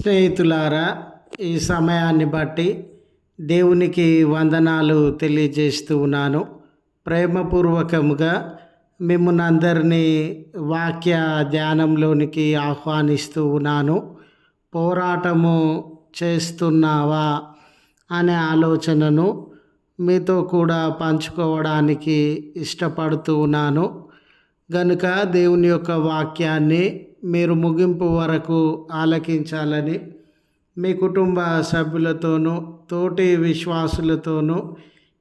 స్నేహితులారా ఈ సమయాన్ని బట్టి దేవునికి వందనాలు తెలియజేస్తూ ఉన్నాను. ప్రేమపూర్వకముగా మిమ్మల్ని అందరినీ వాక్య ధ్యానంలోనికి ఆహ్వానిస్తూ ఉన్నాను. పోరాటము చేస్తున్నావా అనే ఆలోచనను మీతో కూడా పంచుకోవడానికి ఇష్టపడుతూ ఉన్నాను. గనుక దేవుని యొక్క వాక్యాన్ని మీరు ముగింపు వరకు ఆలకించాలని మీ కుటుంబ సభ్యులతోనూ తోటి విశ్వాసులతోనూ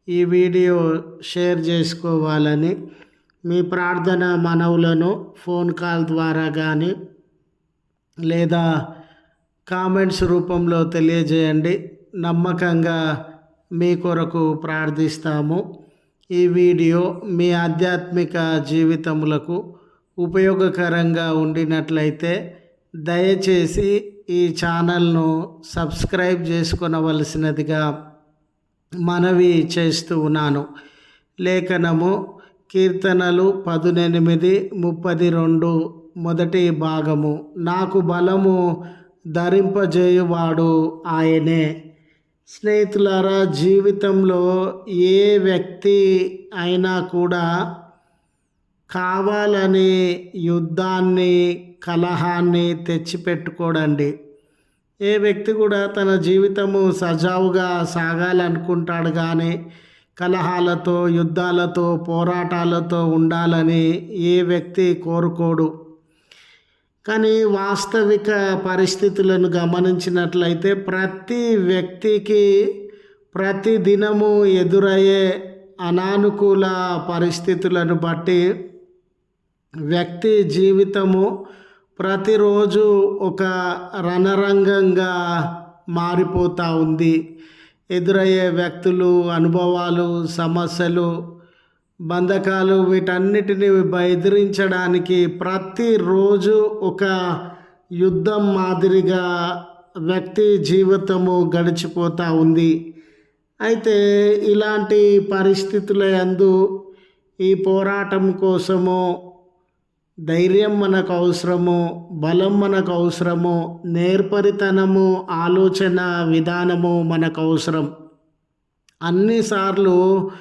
ఈ వీడియో షేర్ చేసుకోవాలని మీ ప్రార్థన మనవులను ఫోన్ కాల్ ద్వారా కానీ లేదా కామెంట్స్ రూపంలో తెలియజేయండి. నమ్మకంగా మీ కొరకు ప్రార్థిస్తాము. ఈ వీడియో మీ ఆధ్యాత్మిక జీవితములకు ఉపయోగకరంగా ఉండినట్లయితే దయచేసి ఈ ఛానల్ను సబ్స్క్రైబ్ చేసుకొనవలసినదిగా మనవి చేస్తూ ఉన్నాను. లేఖనము కీర్తనలు పదునెనిమిది ముప్పది రెండు మొదటి భాగము. నాకు బలము ధరింపజేయువాడు ఆయనే. స్నేహితులారా జీవితంలో ఏ వ్యక్తి అయినా కూడా కావాలని యుద్ధాన్ని కలహాన్ని తెచ్చిపెట్టుకోడండి. ఏ వ్యక్తి కూడా తన జీవితము సజావుగా సాగాలనుకుంటాడు కానీ కలహాలతో యుద్ధాలతో పోరాటాలతో ఉండాలని ఏ వ్యక్తి కోరుకోడు. కానీ వాస్తవిక పరిస్థితులను గమనించినట్లయితే ప్రతి వ్యక్తికి ప్రతి దినము ఎదురయ్యే అనానుకూల పరిస్థితులను బట్టి వ్యక్తి జీవితము ప్రతిరోజు ఒక రణరంగంగా మారిపోతూ ఉంది. ఎదురయ్యే వ్యక్తులు అనుభవాలు సమస్యలు బంధకాలు వీటన్నిటిని బెదిరించడానికి ప్రతిరోజు ఒక యుద్ధం మాదిరిగా వ్యక్తి జీవితము గడిచిపోతూ ఉంది. అయితే ఇలాంటి పరిస్థితుల యందు ఈ పోరాటం కోసము ధైర్యం మనకు అవసరము బలం మనకు అవసరము నేర్పరితనము ఆలోచన విధానము మనకు అవసరం అన్నిసార్లు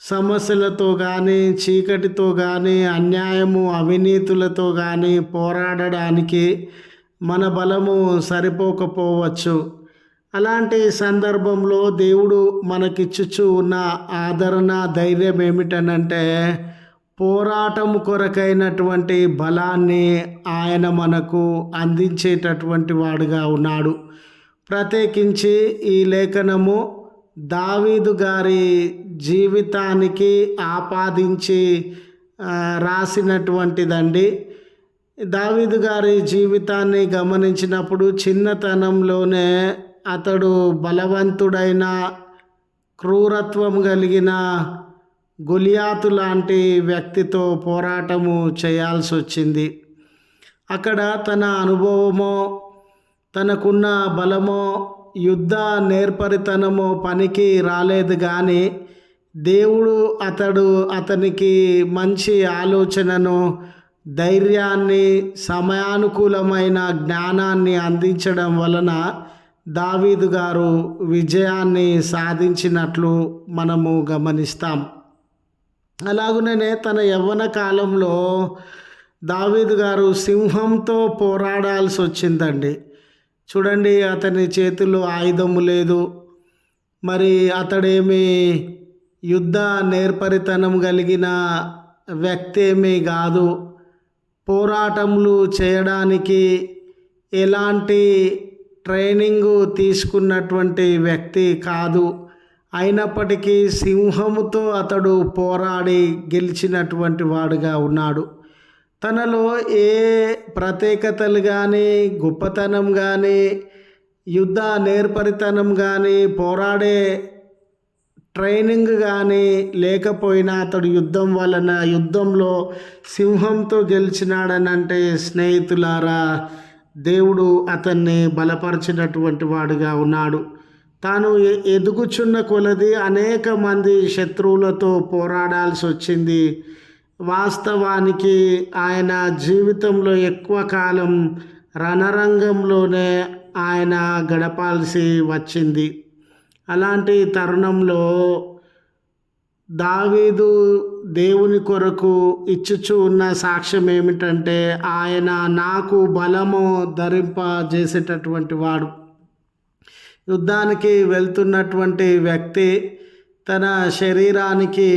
సమస్యలతో కానీ చీకటితో కానీ అన్యాయము అవినీతులతో కానీ పోరాడడానికి మన బలము సరిపోకపోవచ్చు. అలాంటి సందర్భంలో దేవుడు మనకిచ్చుచు ఉన్న ఆదరణ ధైర్యం ఏమిటనంటే పోరాటం కొరకైనటువంటి బలాన్ని ఆయన మనకు అందించేటటువంటి వాడుగా ఉన్నాడు. ప్రత్యేకించి ఈ లేఖనము దావీదు గారి జీవితానికి ఆపాదించి రాసినటువంటిదండి. దావీదు గారి జీవితాన్ని గమనించినప్పుడు చిన్నతనంలోనే అతడు బలవంతుడైన క్రూరత్వం కలిగిన గులియాతు లాంటి వ్యక్తితో పోరాటము చేయాల్సి వచ్చింది అక్కడ తన అనుభవమో తనకున్న బలమో యుద్ధ నేర్పరితనమో పనికి రాలేదు కానీ దేవుడు అతడు అతనికి మంచి ఆలోచనను ధైర్యాన్ని సమయానుకూలమైన జ్ఞానాన్ని అందించడం వలన దావీదు గారు విజయాన్ని సాధించినట్లు మనము గమనిస్తాం. అలాగునే తన యవ్వన కాలంలో దావీదు గారు సింహంతో పోరాడాల్సి వచ్చిందండి. చూడండి అతని చేతిలో ఆయుధము లేదు. మరి అతడేమి యుద్ధ నేర్పరితనం కలిగిన వ్యక్తి ఏమీ కాదు. పోరాటములు చేయడానికి ఎలాంటి ట్రైనింగు తీసుకున్నటువంటి వ్యక్తి కాదు. అయినప్పటికీ సింహముతో అతడు పోరాడి గెలిచినటువంటి వాడుగా ఉన్నాడు. తనలో ఏ ప్రత్యేకతలు కానీ గొప్పతనం కానీ యుద్ధ నేర్పరితనం కానీ పోరాడే ట్రైనింగ్ కానీ లేకపోయినా అతడు యుద్ధం వలన యుద్ధంలో సింహంతో గెలిచినాడనంటే స్నేహితులారా దేవుడు అతన్ని బలపరిచినటువంటి వాడుగా ఉన్నాడు. తాను ఎదుగుచున్న కొలది అనేక మంది శత్రువులతో పోరాడాల్సి వచ్చింది. వాస్తవానికి ఆయన జీవితంలో ఎక్కువ కాలం రణరంగంలోనే ఆయన గడపాల్సి వచ్చింది. అలాంటి తరుణంలో దావీదు దేవుని కొరకు ఇచ్చుచు ఉన్న సాక్ష్యం ఏమిటంటే ఆయన నాకు బలము ధరింపజేసేటటువంటి వాడు. యుద్ధానికి వెళ్తున్నటువంటి వ్యక్తి తన శరీరానికి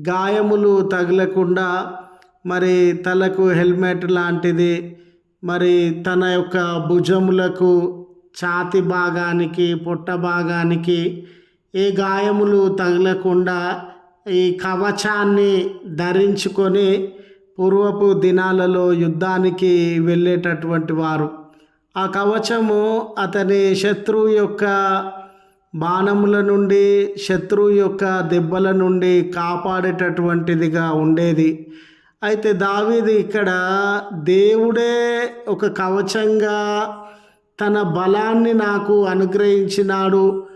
గాయములు తగలకుండా మరి తలకు హెల్మెట్ లాంటిది మరి తన యొక్క భుజములకు ఛాతి భాగానికి పొట్ట భాగానికి ఏ గాయములు తగలకుండా ఈ కవచాన్ని ధరించుకొని పూర్వపు దినాలలో యుద్ధానికి వెళ్ళేటటువంటి వారు. ఆ కవచము అతని శత్రువు యొక్క బాణముల నుండి శత్రువు యొక్క దెబ్బల నుండి కాపాడేటటువంటిదిగా ఉండేది. అయితే దావీది ఇక్కడ దేవుడే ఒక కవచంగా తన బలాన్ని నాకు అనుగ్రహించినాడు.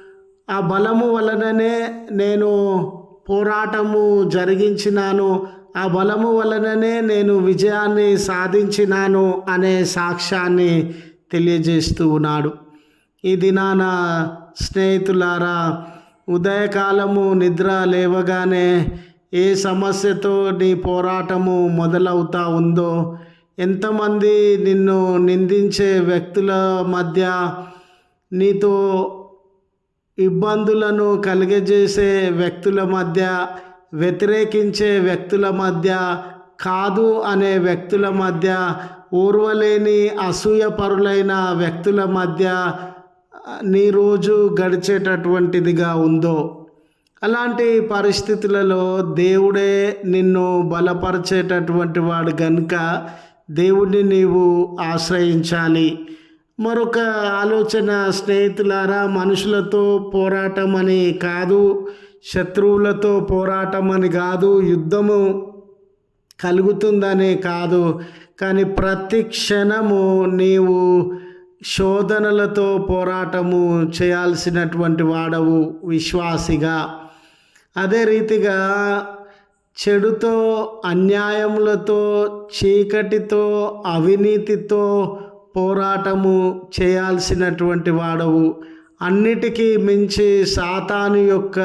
ఆ బలము వలననే నేను పోరాటము జరిగించినాను. ఆ బలము వలననే నేను విజయాన్ని సాధించినాను అనే సాక్ష్యాన్ని తెలియజేస్తూ ఉన్నాడు. ఈ దినాన స్నేహితులారా ఉదయకాలము నిద్ర లేవగానే ఏ సమస్యతో నీ పోరాటము మొదలవుతా ఉందో ఎంతమంది నిన్ను నిందించే వ్యక్తుల మధ్య నీతో ఇబ్బందులను కలిగజేసే వ్యక్తుల మధ్య వ్యతిరేకించే వ్యక్తుల మధ్య కాదు అనే వ్యక్తుల మధ్య ఓర్వలేని అసూయపరులైన వ్యక్తుల మధ్య నీ రోజు గడిచేటటువంటిదిగా ఉందో? అలాంటి పరిస్థితులలో దేవుడే నిన్ను బలపరిచేటటువంటి వాడు గనుక దేవుడిని నీవు ఆశ్రయించాలి. మరొక ఆలోచన స్నేహితులారా మనుషులతో పోరాటం అని కాదు శత్రువులతో పోరాటం అని కాదు యుద్ధము కలుగుతుందనే కాదు. కానీ ప్రతి క్షణము నీవు శోధనలతో పోరాటము చేయాల్సినటువంటి వాడవు విశ్వాసిగా. అదే రీతిగా చెడుతో అన్యాయములతో చీకటితో అవినీతితో పోరాటము చేయాల్సినటువంటి వాడవు. అన్నిటికీ మించి సాతాను యొక్క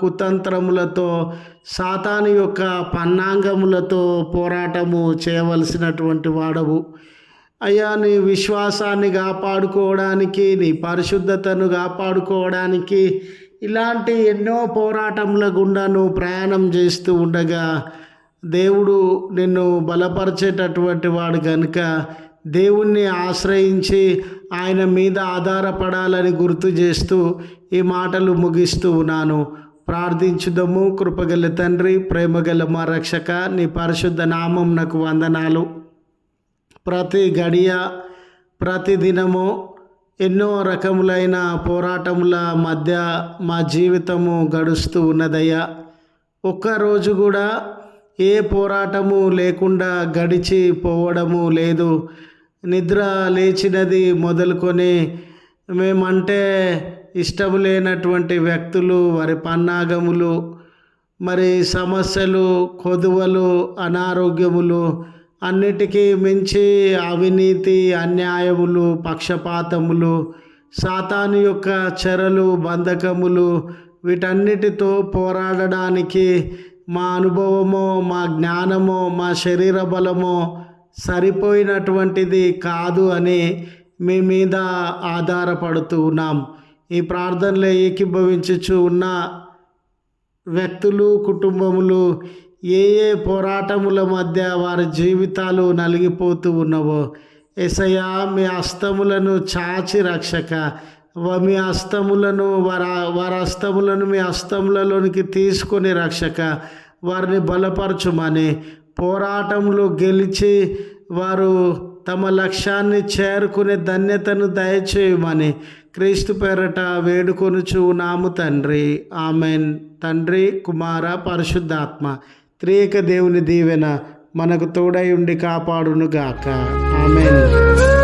కుతంత్రములతో సాతాను యొక్క పన్నాంగములతో పోరాటము చేయవలసినటువంటి వాడవు. అయ్యా నీ విశ్వాసాన్ని కాపాడుకోవడానికి నీ పరిశుద్ధతను కాపాడుకోవడానికి ఇలాంటి ఎన్నో పోరాటముల గుండా నువ్వు ప్రయాణం చేస్తూ ఉండగా దేవుడు నిన్ను బలపరిచేటటువంటి వాడు కనుక దేవుణ్ణి ఆశ్రయించి ఆయన మీద ఆధారపడాలని గుర్తు చేస్తూ ఈ మాటలు ముగిస్తూ ఉన్నాను. ప్రార్థించుదము కృపగల తండ్రి ప్రేమగల మా రక్షక నీ పరిశుద్ధ నామం నాకు వందనాలు. ప్రతి గడియ ప్రతి దినము ఎన్నో రకములైన పోరాటముల మధ్య మా జీవితము గడుస్తూ ఉన్నదయ్యా. ఒక్కరోజు కూడా ఏ పోరాటము లేకుండా గడిచి పోవడము లేదు. నిద్ర లేచినది మొదలుకొని మేమంటే ఇష్టం లేనటువంటి వ్యక్తులు వారి పన్నాగములు మరి సమస్యలు కొదువలు అనారోగ్యములు అన్నిటికీ మించి అవినీతి అన్యాయములు పక్షపాతములు సాతాను యొక్క చెరలు బంధకములు వీటన్నిటితో పోరాడడానికి మా అనుభవమో మా జ్ఞానమో మా శరీర బలమో సరిపోయినటువంటిది కాదు అని మీ మీద ఆధారపడుతూ ఉన్నాం. ఈ ప్రార్థనలో ఏకీభవించుచు ఉన్న వ్యక్తులు కుటుంబములు ఏ ఏ పోరాటముల మధ్య వారి జీవితాలు నలిగిపోతూ ఉన్నవో ఎసయా మీ అస్తములను చాచి రక్షక. మీ అస్తములను వారి వారి అస్తములను మీ అస్తములలోనికి తీసుకొని రక్షక. వారిని బలపరచుమని పోరాటంలో గెలిచి వారు తమ లక్ష్యాన్ని చేరుకునే ధన్యతను దయచేయమని క్రీస్తు పేరట వేడుకొనుచు నాము తండ్రి. ఆమెన్. తండ్రి కుమార పరిశుద్ధాత్మ త్రియక దేవుని దీవెన మనకు తోడై ఉండి కాపాడునుగాక. ఆమెన్.